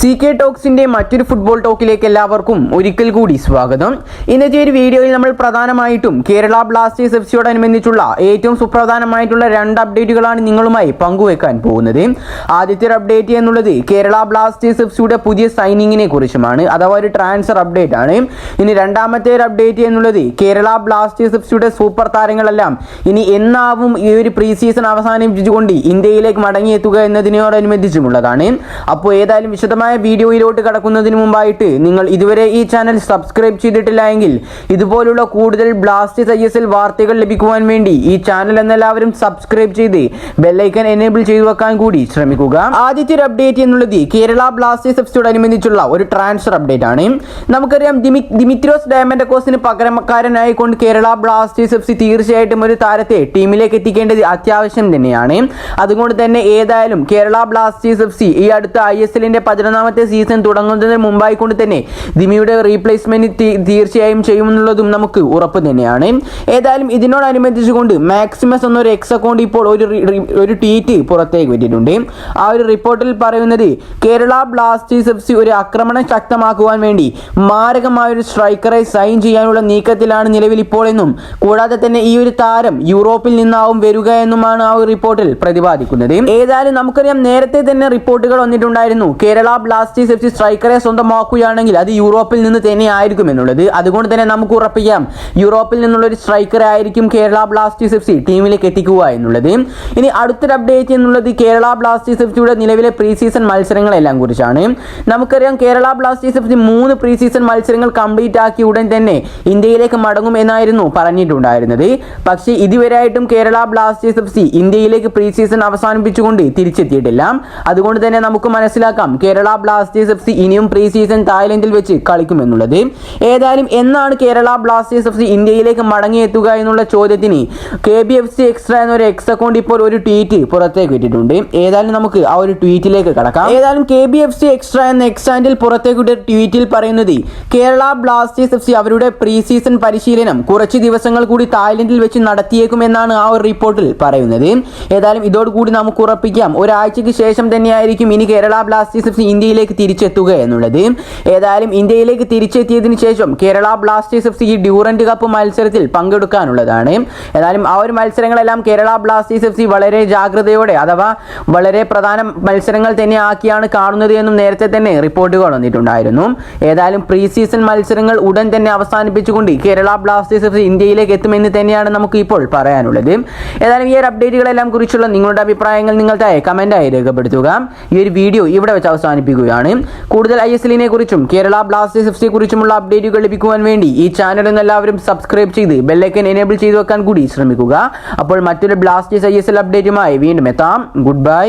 C K ടോക്സിന്റെ മറ്റൊരു football ടോക്കിലേക്ക് എല്ലാവർക്കും ഒരിക്കൽ കൂടി സ്വാഗതം. ഇന്നത്തെ ഒരു വീഡിയോയിൽ നമ്മൾ പ്രധാനമായിട്ടും കേരള ബ്ലാസ്റ്റേഴ്സ് എഫ് ഏറ്റവും സുപ്രധാനമായിട്ടുള്ള രണ്ട് അപ്ഡേറ്റുകളാണ് നിങ്ങളുമായി പങ്കുവെക്കാൻ പോകുന്നത്. ആദ്യത്തെ ഒരു അപ്ഡേറ്റ് എന്നുള്ളത് കേരള ബ്ലാസ്റ്റേഴ്സ് എഫ്സിയുടെ പുതിയ സൈനിങ്ങിനെ കുറിച്ചുമാണ്. അഥവാ ഒരു ട്രാൻസ്ഫർ അപ്ഡേറ്റ് ആണ്. ഇനി രണ്ടാമത്തെ ഒരു അപ്ഡേറ്റ് എന്നുള്ളത് കേരള ബ്ലാസ്റ്റേഴ്സ് എഫ്സിയുടെ സൂപ്പർ താരങ്ങളെല്ലാം ഇനി എന്നാവും ഈ ഒരു പ്രീ സീസൺ അവസാനിപ്പിച്ചുകൊണ്ട് ഇന്ത്യയിലേക്ക് മടങ്ങിയെത്തുക എന്നതിനോടനുബന്ധിച്ചുമുള്ളതാണ്. അപ്പോൾ ഏതായാലും വിശദമായ വീഡിയോയിലോട്ട് കടക്കുന്നതിന് മുമ്പായിട്ട് നിങ്ങൾ ഇതുവരെ ഈ ചാനൽ സബ്സ്ക്രൈബ് ചെയ്തിട്ടില്ല എങ്കിൽ ഇതുപോലുള്ള കൂടുതൽ ബ്ലാസ്റ്റ് ഐ എസ് എൽ വാർത്തകൾ ലഭിക്കുവാൻ വേണ്ടി ഈ ചാനൽ എന്നെല്ലാവരും സബ്സ്ക്രൈബ് ചെയ്ത് ബെല്ലൈക്കൻ എനേബിൾ ചെയ്തു വെക്കാൻ കൂടി ശ്രമിക്കുക. ആദ്യത്തെ ഒരു അപ്ഡേറ്റ് എന്നുള്ളത് കേരള ബ്ലാസ്റ്റേഴ്സ് എഫ് അനുബന്ധിച്ചുള്ള ഒരു ട്രാൻസ്ഫർ അപ്ഡേറ്റ് ആണ് നമുക്കറിയാം ദിമി ദിമിത്രോസ് ഡയമൻഡക്കോസിന് പകരക്കാരനായിക്കൊണ്ട് കേരള ബ്ലാസ്റ്റേഴ്സ് എഫ് സി തീർച്ചയായിട്ടും ഒരു താരത്തെ ടീമിലേക്ക് എത്തിക്കേണ്ടത് അത്യാവശ്യം തന്നെയാണ്. അതുകൊണ്ട് തന്നെ ഏതായാലും കേരള ബ്ലാസ്റ്റേഴ്സ് എഫ് സി ഈ അടുത്ത ഐ എസ് എല്ലിന്റെ പതിനൊന്നാമത്തെ സീസൺ തുടങ്ങുന്നതിന് മുമ്പായി കൊണ്ട് തന്നെ ദിമിയുടെ റീപ്ലേസ്മെന്റ് തീർച്ചയായും ചെയ്യുമെന്നുള്ളതും നമുക്ക് ഉറപ്പ് തന്നെയാണ്. ഏതായാലും ഇതിനോടനുബന്ധിച്ചുകൊണ്ട് മാക്സിമസ് എന്നൊരു എക്സ് അക്കൗണ്ട് ഇപ്പോൾ ഒരു ഒരു ട്വീറ്റ് പുറത്തേക്ക് വിട്ടിട്ടുണ്ട്. ആ ഒരു റിപ്പോർട്ടിൽ പറയുന്നത് കേരള ബ്ലാസ്റ്റേഴ്സ് എഫ് സി ഒരു ആക്രമണം ശക്തമാക്കുവാൻ വേണ്ടി മാരകമായ ഒരു സ്ട്രൈക്കറെ സൈൻ ചെയ്യാനുള്ള നീക്കത്തിലാണ് നിലവിൽ ഇപ്പോൾ എന്നും. കൂടാതെ തന്നെ ഈ ഒരു താരം യൂറോപ്പിൽ നിന്നാവും വരിക എന്നുമാണ് ആ ഒരു റിപ്പോർട്ടിൽ പ്രതിപാദിക്കുന്നത്. ഏതായാലും നമുക്കറിയാം നേരത്തെ തന്നെ റിപ്പോർട്ടുകൾ വന്നിട്ടുണ്ടായിരുന്നു. കേരള ബ്ലാസ്റ്റേഴ്സ് എഫ് സി സ്ട്രൈക്കറെ സ്വന്തമാക്കുകയാണെങ്കിൽ അത് യൂറോപ്പിൽ നിന്ന് തന്നെ ആയിരിക്കും എന്നുള്ളത്. അതുകൊണ്ട് തന്നെ നമുക്ക് ഉറപ്പിക്കാം. യൂറോപ്പിൽ നിന്നുള്ള ഒരു സ്ട്രൈക്കറെ ആയിരിക്കും കേരള ബ്ലാസ്റ്റേഴ്സ് എഫ് സി ടീമിലേക്ക് എത്തിക്കുക എന്നുള്ളത്. ഇനി അടുത്തൊരു അപ്ഡേറ്റ് എന്നുള്ളത് കേരള ബ്ലാസ്റ്റേഴ്സ് എഫ് സിയുടെ നിലവിലെ പ്രീ സീസൺ മത്സരങ്ങളെല്ലാം കുറിച്ചാണ്. നമുക്കറിയാം കേരള ബ്ലാസ്റ്റേഴ്സ് എഫ് സി മൂന്ന് പ്രീ സീസൺ മത്സരങ്ങൾ കംപ്ലീറ്റ് ആക്കി ഉടൻ തന്നെ ഇന്ത്യയിലേക്ക് മടങ്ങും എന്നായിരുന്നു പറഞ്ഞിട്ടുണ്ടായിരുന്നത്. പക്ഷേ ഇതുവരെയായിട്ടും കേരള ബ്ലാസ്റ്റേഴ്സ് എഫ് സി ഇന്ത്യയിലേക്ക് പ്രീ സീസൺ അവസാനിപ്പിച്ചുകൊണ്ട് തിരിച്ചെത്തിയിട്ടില്ല. അതുകൊണ്ട് തന്നെ നമുക്ക് മനസ്സിലാക്കാം കേരള ബ്ലാസ്റ്റേഴ്സ് എഫ് സി ഇനിയും പ്രീ സീസൺ തായ്ലൻഡിൽ വെച്ച് കളിക്കുമെന്നുള്ളത്. ഏതായാലും എന്നാണ് കേരള ബ്ലാസ്റ്റേഴ്സ് എഫ് സി ഇന്ത്യയിലേക്ക് മടങ്ങിയെത്തുക എന്നുള്ള ചോദ്യത്തിന് K B F C extra എന്നൊരു എക്സ് അക്കൗണ്ട് ഇപ്പോൾ ഒരു ട്വീറ്റ് പുറത്തേക്ക് വിട്ടിട്ടുണ്ട് ഏതായാലും നമുക്ക് ആ ഒരു ട്വീറ്റിലേക്ക് കടക്കാം. ഏതായാലും K B F C extra എന്ന എക്സ് ഹാൻഡിൽ പുറത്തേക്ക് വിട്ട ട്വീറ്റിൽ പറയുന്നത് കേരള ബ്ലാസ്റ്റേഴ്സ് എഫ് സി അവരുടെ പ്രീ സീസൺ പരിശീലനം കുറച്ച് ദിവസങ്ങൾ കൂടി തായ്ലൻഡിൽ വെച്ച് നടത്തിയേക്കുമെന്നാണ് ആ ഒരു റിപ്പോർട്ടിൽ പറയുന്നത്. ഏതായാലും ഇതോടുകൂടി നമുക്ക് ഉറപ്പിക്കാം. ഒരാഴ്ചയ്ക്ക് ശേഷം തന്നെയായിരിക്കും ഇനി കേരള ബ്ലാസ്റ്റേഴ്സ് എഫ് സി ഇന്ത്യയിലേക്ക് തിരിച്ചെത്തുക എന്നുള്ളത്. ഏതായാലും ഇന്ത്യയിലേക്ക് തിരിച്ചെത്തിയതിനു ശേഷം Kerala Blasters F C Durand cup മത്സരത്തിൽ പങ്കെടുക്കാനുള്ളതാണ്. ഏതായാലും ആ ഒരു മത്സരങ്ങളെല്ലാം കേരള ബ്ലാസ്റ്റേഴ്സ് എഫ് സി വളരെ ജാഗ്രതയോടെ അഥവാ വളരെ പ്രധാന മത്സരങ്ങൾ തന്നെ ആക്കിയാണ് കാണുന്നത് എന്നും നേരത്തെ തന്നെ റിപ്പോർട്ടുകൾ വന്നിട്ടുണ്ടായിരുന്നു. ഏതായാലും പ്രീ സീസൺ മത്സരങ്ങൾ ഉടൻ തന്നെ അവസാനിപ്പിച്ചുകൊണ്ട് കേരള ബ്ലാസ്റ്റേഴ്സ് എഫ് സി ഇന്ത്യയിലേക്ക് എത്തുമെന്ന് തന്നെയാണ് നമുക്ക് ഇപ്പോൾ പറയാനുള്ളത്. ഏതായാലും ഈ ഒരു അപ്ഡേറ്റുകളെല്ലാം കുറിച്ചുള്ള നിങ്ങളുടെ അഭിപ്രായങ്ങൾ നിങ്ങൾ താഴെ കമന്റായി രേഖപ്പെടുത്തുക. ഈ ഒരു വീഡിയോ ഇവിടെ വെച്ച് അവസാനിപ്പിക്കുകയാണ് കൂടുതൽ ഐ എസ് എല്ലിനെ കുറിച്ചും കേരള ബ്ലാസ്റ്റേഴ്സ് എഫ് സിയെ കുറിച്ചുമുള്ള അപ്ഡേറ്റുകൾ ലഭിക്കുവാൻ വേണ്ടി ഈ ചാനൽ എല്ലാവരും സബ്സ്ക്രൈബ് ചെയ്ത് ബെല്ലൈക്കൻ എനേബിൾ ചെയ്തു വെക്കാൻ കൂടി ശ്രമിക്കുക. അപ്പോൾ മറ്റൊരു ബ്ലാസ്റ്റേഴ്സ് ഐ എസ് എൽ അപ്ഡേറ്റുമായി വീണ്ടും എത്താം. Good bye